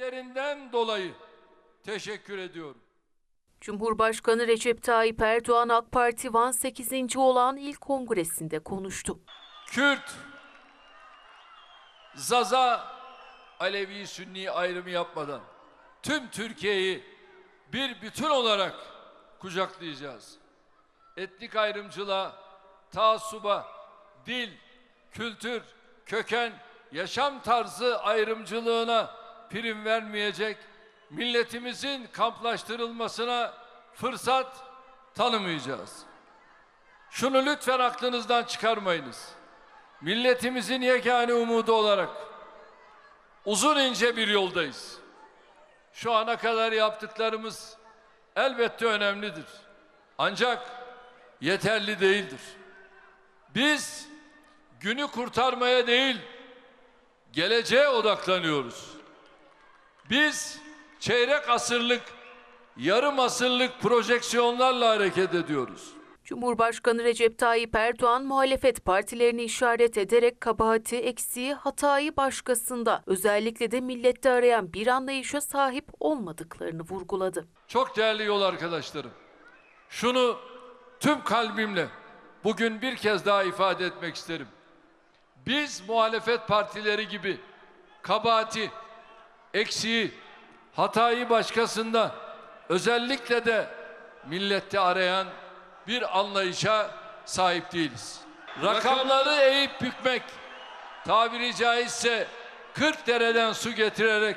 ettiklerinden dolayı teşekkür ediyorum. Cumhurbaşkanı Recep Tayyip Erdoğan AK Parti Van 8. olan ilk kongresinde konuştu. Kürt, Zaza, Alevi, Sünni ayrımı yapmadan tüm Türkiye'yi bir bütün olarak kucaklayacağız. Etnik ayrımcılığa, taassuba, dil, kültür, köken, yaşam tarzı ayrımcılığına prim vermeyecek, milletimizin kamplaştırılmasına fırsat tanımayacağız. Şunu lütfen aklınızdan çıkarmayınız. Milletimizin yegane umudu olarak uzun ince bir yoldayız. Şu ana kadar yaptıklarımız elbette önemlidir. Ancak yeterli değildir. Biz günü kurtarmaya değil, geleceğe odaklanıyoruz. Biz çeyrek asırlık, yarım asırlık projeksiyonlarla hareket ediyoruz. Cumhurbaşkanı Recep Tayyip Erdoğan muhalefet partilerini işaret ederek kabahati, eksiği, hatayı başkasında, özellikle de millette arayan bir anlayışa sahip olmadıklarını vurguladı. Çok değerli yol arkadaşlarım. Şunu tüm kalbimle bugün bir kez daha ifade etmek isterim. Biz muhalefet partileri gibi kabahati, eksiği, hatayı başkasında özellikle de millette arayan bir anlayışa sahip değiliz. Rakamları eğip bükmek, tabiri caizse 40 dereden su getirerek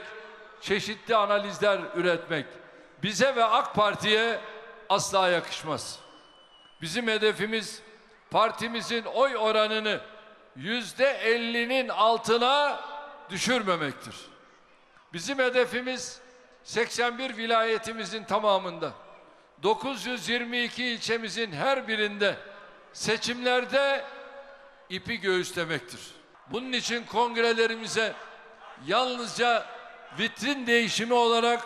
çeşitli analizler üretmek bize ve AK Parti'ye asla yakışmaz. Bizim hedefimiz partimizin oy oranını yüzde ellinin altına düşürmemektir. Bizim hedefimiz 81 vilayetimizin tamamında 922 ilçemizin her birinde seçimlerde ipi göğüslemektir. Bunun için kongrelerimize yalnızca vitrin değişimi olarak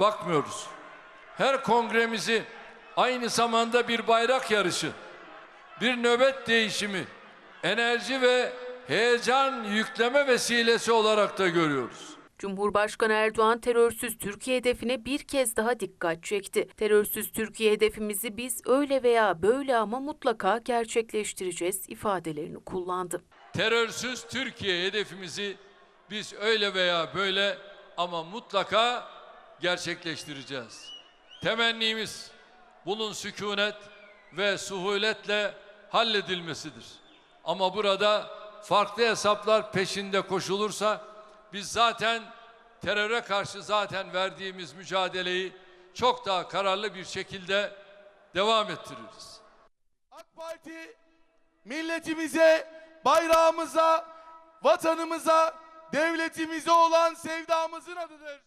bakmıyoruz. Her kongremizi aynı zamanda bir bayrak yarışı, bir nöbet değişimi, enerji ve heyecan yükleme vesilesi olarak da görüyoruz. Cumhurbaşkanı Erdoğan terörsüz Türkiye hedefine bir kez daha dikkat çekti. Terörsüz Türkiye hedefimizi biz öyle veya böyle ama mutlaka gerçekleştireceğiz ifadelerini kullandı. Terörsüz Türkiye hedefimizi biz öyle veya böyle ama mutlaka gerçekleştireceğiz. Temennimiz bunun sükunet ve suhuletle halledilmesidir. Ama burada farklı hesaplar peşinde koşulursa biz zaten teröre karşı zaten verdiğimiz mücadeleyi çok daha kararlı bir şekilde devam ettiririz. AK Parti milletimize, bayrağımıza, vatanımıza, devletimize olan sevdamızın adıdır.